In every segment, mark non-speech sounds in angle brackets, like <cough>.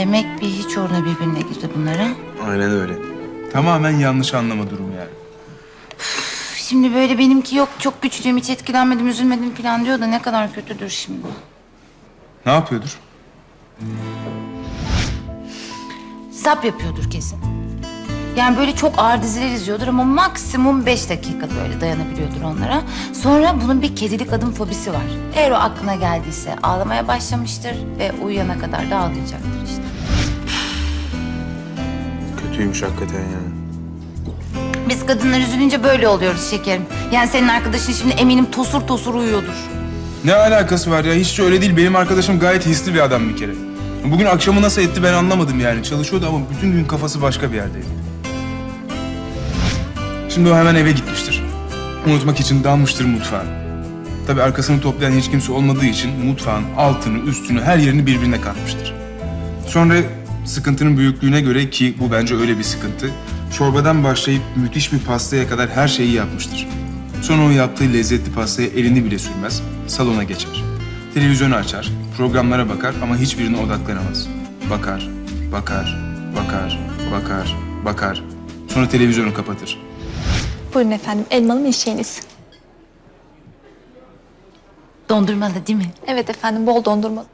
Demek bir hiç uğruna birbirine girdi bunlara. Aynen öyle. Tamamen yanlış anlama durumu yani. Şimdi böyle benimki yok çok güçlüyüm hiç etkilenmedim üzülmedim falan diyor da ne kadar kötüdür şimdi. Ne yapıyordur? Zap yapıyordur kesin. Yani böyle çok ağır diziler izliyordur ama maksimum beş dakika böyle dayanabiliyordur onlara. Sonra bunun bir kedilik adım fobisi var. Eğer o aklına geldiyse ağlamaya başlamıştır ve uyuyana kadar da ağlayacaktır işte. Kötüymüş hakikaten yani. Biz kadınlar üzülünce böyle oluyoruz şekerim. Yani senin arkadaşın şimdi eminim tosur tosur uyuyordur. Ne alakası var ya? Hiç öyle değil. Benim arkadaşım gayet hisli bir adam bir kere. Bugün akşamı nasıl etti ben anlamadım yani. Çalışıyordu ama bütün gün kafası başka bir yerdeydi. Şimdi o hemen eve gitmiştir. Unutmak için dalmıştır mutfağa. Tabii arkasını toplayan hiç kimse olmadığı için mutfağın altını, üstünü, her yerini birbirine katmıştır. Sonra sıkıntının büyüklüğüne göre ki bu bence öyle bir sıkıntı, çorbadan başlayıp müthiş bir pastaya kadar her şeyi yapmıştır. Sonra o yaptığı lezzetli pastaya elini bile sürmez, salona geçer. Televizyonu açar, programlara bakar ama hiçbirine odaklanamaz. Bakar, bakar, bakar, bakar, bakar. Sonra televizyonu kapatır. Buyurun efendim, elmalı milkshakeniz. Dondurmalı değil mi? Evet efendim, bol dondurma.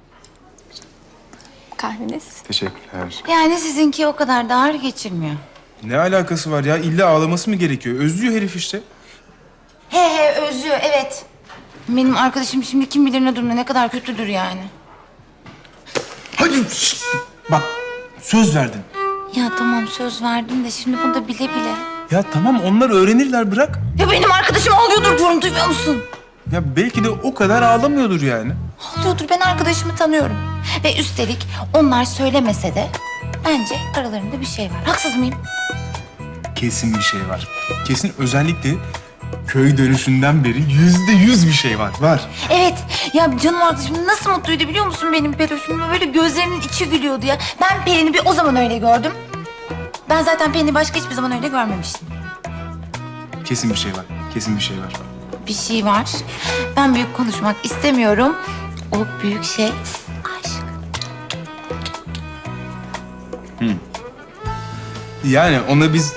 Kahveniz. Teşekkürler. Yani sizinki o kadar da ağır geçirmiyor. Ne alakası var ya? İlla ağlaması mı gerekiyor? Özlüyor herif işte. He he özlüyor evet. Benim arkadaşım şimdi kim bilir ne durumda ne kadar kötüdür yani. Hadi şşt! Bak söz verdin. Ya tamam söz verdim de şimdi bunu da bile bile. Ya tamam onlar öğrenirler bırak. Ya benim arkadaşım ağlıyordur diyorum duymuyor musun? Ya belki de o kadar ağlamıyordur yani. Ağlıyordur ben arkadaşımı tanıyorum. Ve üstelik onlar söylemese de bence aralarında bir şey var. Haksız mıyım? Kesin bir şey var. Kesin özellikle köy dönüşünden beri yüzde yüz bir şey var. Var. Evet ya canım arkadaşım nasıl mutluydu biliyor musun benim Peloş'um? Böyle gözlerinin içi gülüyordu ya. Ben Pelin'i bir o zaman öyle gördüm. Ben zaten Pelin'i başka hiçbir zaman öyle görmemiştim. Kesin bir şey var. Kesin bir şey var. bir şey var. Ben büyük konuşmak istemiyorum. O büyük şey Yani ona biz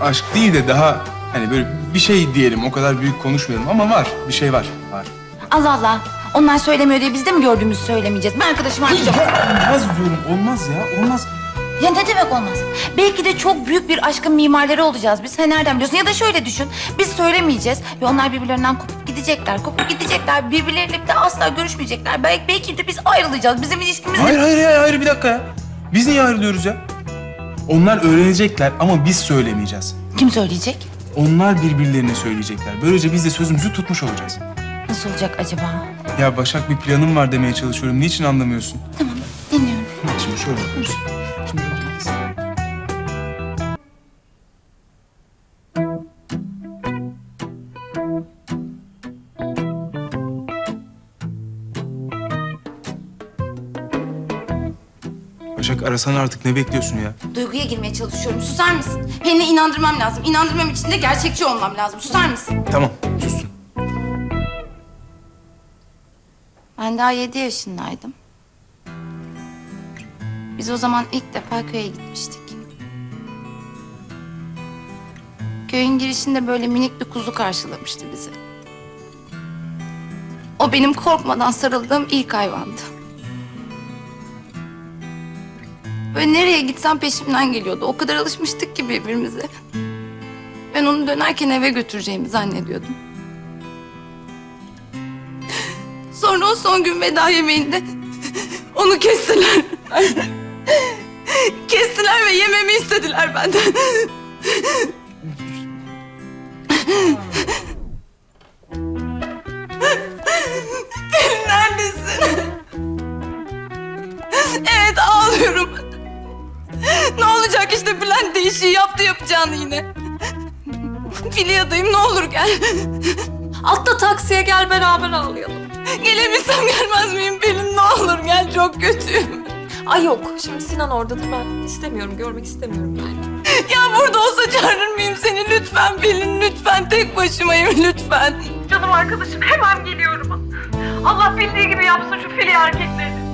aşk değil de daha hani böyle bir şey diyelim. O kadar büyük konuşmayalım ama var. Bir şey var. Var. Allah Allah. Onlar söylemiyor diye biz de mi gördüğümüzü söylemeyeceğiz? Ben arkadaşıma arayacağım. Olmaz diyorum. Olmaz ya. Olmaz. ya ne demek olmaz? Belki de çok büyük bir aşkın mimarları olacağız biz. Sen nereden biliyorsun? Ya da şöyle düşün. Biz söylemeyeceğiz ve onlar birbirlerinden kopup gidecekler. Kopup gidecekler. Birbirleriyle bir de asla görüşmeyecekler. Belki, belki de biz ayrılacağız. Bizim ilişkimiz... Hayır hayır hayır, hayır bir dakika ya. Biz niye ayrılıyoruz ya? Onlar öğrenecekler ama biz söylemeyeceğiz. Kim söyleyecek? Onlar birbirlerine söyleyecekler. Böylece biz de sözümüzü tutmuş olacağız. Nasıl olacak acaba? Ya Başak bir planım var demeye çalışıyorum. Niçin anlamıyorsun? Tamam, dinliyorum. Şimdi şöyle. Şimdi Başak arasana artık ne bekliyorsun ya? Duyguya girmeye çalışıyorum. Susar mısın? Pelin'i inandırmam lazım. İnandırmam için de gerçekçi olmam lazım. Susar mısın? Tamam sustum. Ben daha yedi yaşındaydım. Biz o zaman ilk defa köye gitmiştik. Köyün girişinde böyle minik bir kuzu karşılamıştı bizi. O benim korkmadan sarıldığım ilk hayvandı. Böyle nereye gitsem peşimden geliyordu. O kadar alışmıştık ki birbirimize. Ben onu dönerken eve götüreceğimi zannediyordum. Sonra o son gün veda yemeğinde onu kestiler. kestiler ve yememi istediler benden. Pelin neredesin? evet ağlıyorum. Ne olacak işte Bülent de işi yaptı yapacağını yine. Filyadayım ne olur gel. Atla taksiye gel beraber ağlayalım. Gelebilsem gelmez miyim Pelin ne olur gel çok kötüyüm. Ay yok şimdi Sinan oradadır ben istemiyorum görmek istemiyorum yani. Ya burada olsa çağırır mıyım seni lütfen Pelin lütfen tek başımayım lütfen. Canım arkadaşım hemen geliyorum. Allah bildiği gibi yapsın şu fili hareketlerini.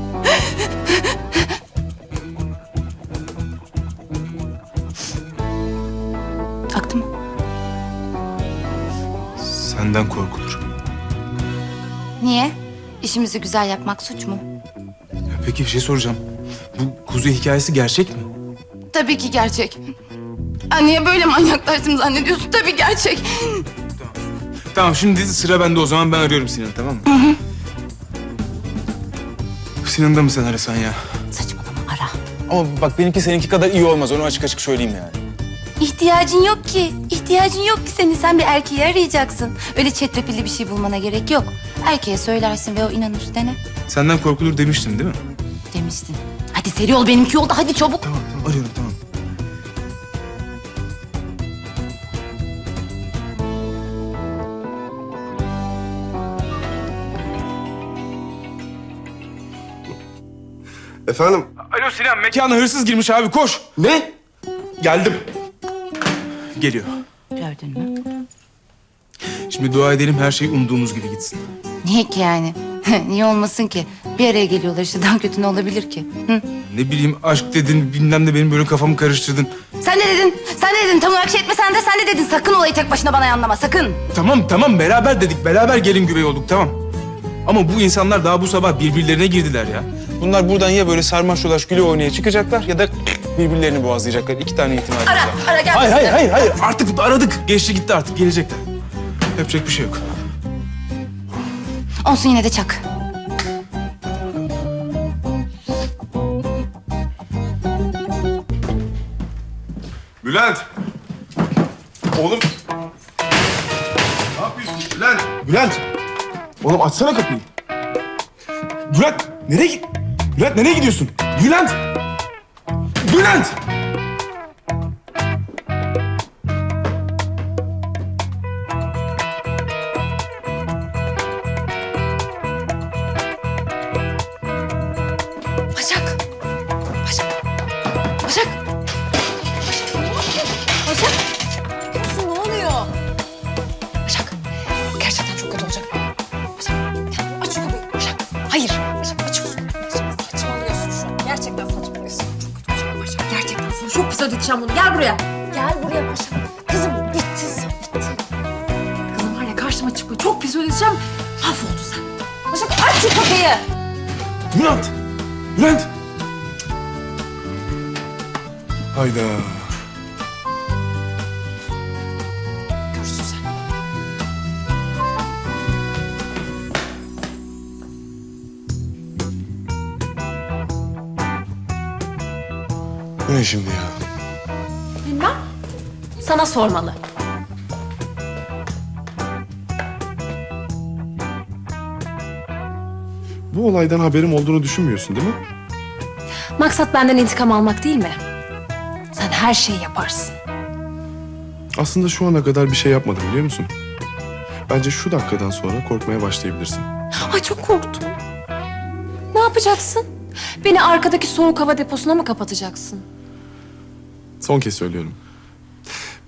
Senden korkulur. Niye? İşimizi güzel yapmak suç mu? Ya peki bir şey soracağım. Bu kuzu hikayesi gerçek mi? Tabii ki gerçek. Aa, niye böyle manyaklaştım zannediyorsun? Tabii gerçek. Tamam şimdi sıra bende o zaman ben arıyorum Sinan'ı tamam mı? Sinan'ı da mı sen arasan ya? Saçmalama ara. Ama bak benimki seninki kadar iyi olmaz onu açık açık söyleyeyim yani. İhtiyacın yok ki. İhtiyacın yok ki senin. Sen bir erkeği arayacaksın. Öyle çetrefilli bir şey bulmana gerek yok. Erkeğe söylersin ve o inanır. Dene. Senden korkulur demiştin değil mi? Demiştin. Hadi seri ol benimki yolda. Hadi çabuk. Tamam tamam arıyorum tamam. Efendim? Alo Sinan mekana hırsız girmiş abi koş. Ne? Geldim. Geliyor. Gördün mü? Şimdi dua edelim her şey umduğumuz gibi gitsin. Niye ki yani? <laughs> Niye olmasın ki? Bir araya geliyorlar işte. Daha kötü ne olabilir ki? Hı? Ne bileyim aşk dedin bilmem de benim böyle kafamı karıştırdın. Sen ne dedin? Sen ne dedin? Tam olarak şey etmesen de sen ne dedin? Sakın olayı tek başına bana yanlama. Sakın. Tamam tamam beraber dedik beraber gelin güvey olduk tamam. Ama bu insanlar daha bu sabah birbirlerine girdiler ya. Bunlar buradan ya böyle sarmaş dolaş güle oynaya çıkacaklar ya da birbirlerini boğazlayacaklar. İki tane ihtimal var. Ara, ara gel. Hayır hayır hayır hayır artık aradık. Geçti gitti artık gelecekler. Yapacak bir şey yok. Olsun yine de çak. Bülent! Oğlum! Ne yapıyorsun Bülent? Bülent! Oğlum açsana kapıyı. Bülent! Nereye git? Bülent nereye gidiyorsun? Bülent! Bülent! Ödeteceğim bunu. Gel buraya. Gel buraya Başak. Kızım bitti sen bitti. Kızım var ya karşıma çıkma. Çok pis ödeteceğim. Mahvoldun sen. Başak aç şu kapıyı. Bülent! Bülent! Hayda. Görürsün sen. Bu ne şimdi ya? Sana sormalı. Bu olaydan haberim olduğunu düşünmüyorsun değil mi? Maksat benden intikam almak değil mi? Sen her şeyi yaparsın. Aslında şu ana kadar bir şey yapmadım biliyor musun? Bence şu dakikadan sonra korkmaya başlayabilirsin. Ay çok korktum. Ne yapacaksın? Beni arkadaki soğuk hava deposuna mı kapatacaksın? Son kez söylüyorum.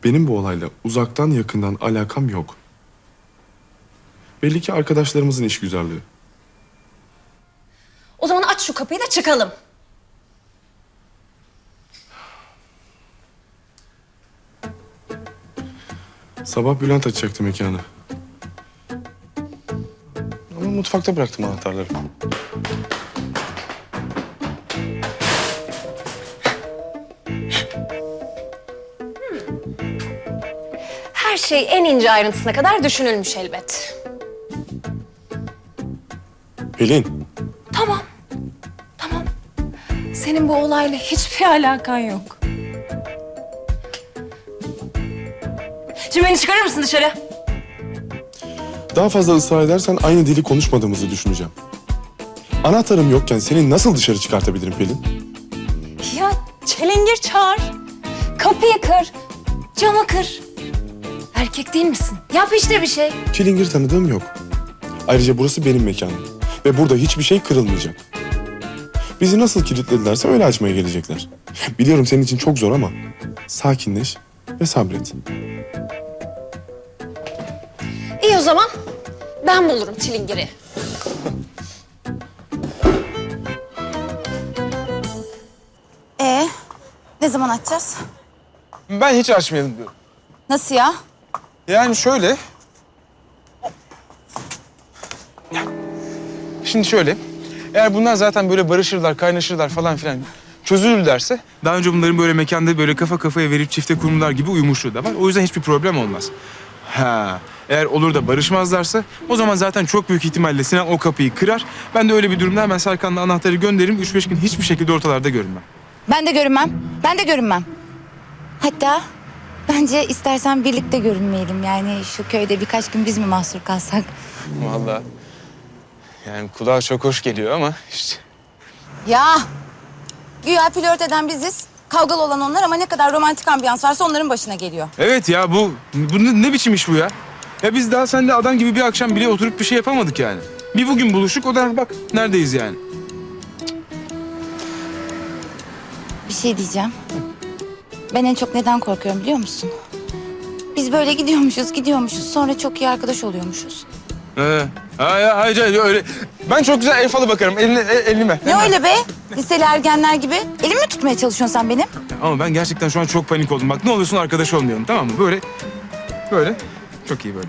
Benim bu olayla uzaktan yakından alakam yok. Belli ki arkadaşlarımızın iş güzelliği. O zaman aç şu kapıyı da çıkalım. Sabah Bülent açacaktı mekanı. Ama mutfakta bıraktım anahtarları. Her şey en ince ayrıntısına kadar düşünülmüş elbet. Pelin, Tamam. Tamam. Senin bu olayla hiçbir alakan yok. Şimdi beni çıkarır mısın dışarı? daha fazla ısrar edersen aynı dili konuşmadığımızı düşüneceğim. Anahtarım yokken seni nasıl dışarı çıkartabilirim Pelin? Ya çelengir çağır. Kapıyı kır. Camı kır. Erkek değil misin? Yap işte bir şey. Çilingir tanıdığım yok. Ayrıca burası benim mekanım. Ve burada hiçbir şey kırılmayacak. Bizi nasıl kilitledilerse öyle açmaya gelecekler. Biliyorum senin için çok zor ama sakinleş ve sabret. İyi o zaman. Ben bulurum çilingiri. Ee, ne zaman açacağız? Ben hiç açmayalım diyorum. Nasıl ya? Yani şöyle. Şimdi şöyle. Eğer bunlar zaten böyle barışırlar, kaynaşırlar falan filan çözülürlerse... Daha önce bunların böyle mekanda böyle kafa kafaya verip çifte kurumlar gibi uyumuşluğu da var. O yüzden hiçbir problem olmaz. Ha, eğer olur da barışmazlarsa o zaman zaten çok büyük ihtimalle Sinan o kapıyı kırar. Ben de öyle bir durumda hemen Serkan'la anahtarı gönderirim. Üç beş gün hiçbir şekilde ortalarda görünmem. Ben de görünmem. Ben de görünmem. Hatta bence istersen birlikte görünmeyelim. Yani şu köyde birkaç gün biz mi mahsur kalsak? Vallahi yani kulağa çok hoş geliyor ama işte Ya güya flört eden biziz. Kavgalı olan onlar ama ne kadar romantik ambiyans varsa onların başına geliyor. Evet ya bu, bu ne, ne biçim iş bu ya? Ya biz daha seninle adam gibi bir akşam bile oturup bir şey yapamadık yani. Bir bugün buluştuk o da bak neredeyiz yani. Bir şey diyeceğim. Ben en çok neden korkuyorum biliyor musun? Biz böyle gidiyormuşuz, gidiyormuşuz. Sonra çok iyi arkadaş oluyormuşuz. Ee, ha, ya, hayır, hayır, öyle. Ben çok güzel el falı bakarım. Eline, el, elime. Ne öyle be? Liseli ergenler gibi. Elimi mi tutmaya çalışıyorsun sen benim? Ama ben gerçekten şu an çok panik oldum. Bak ne olursun arkadaş olmayalım tamam mı? Böyle, böyle. Çok iyi böyle.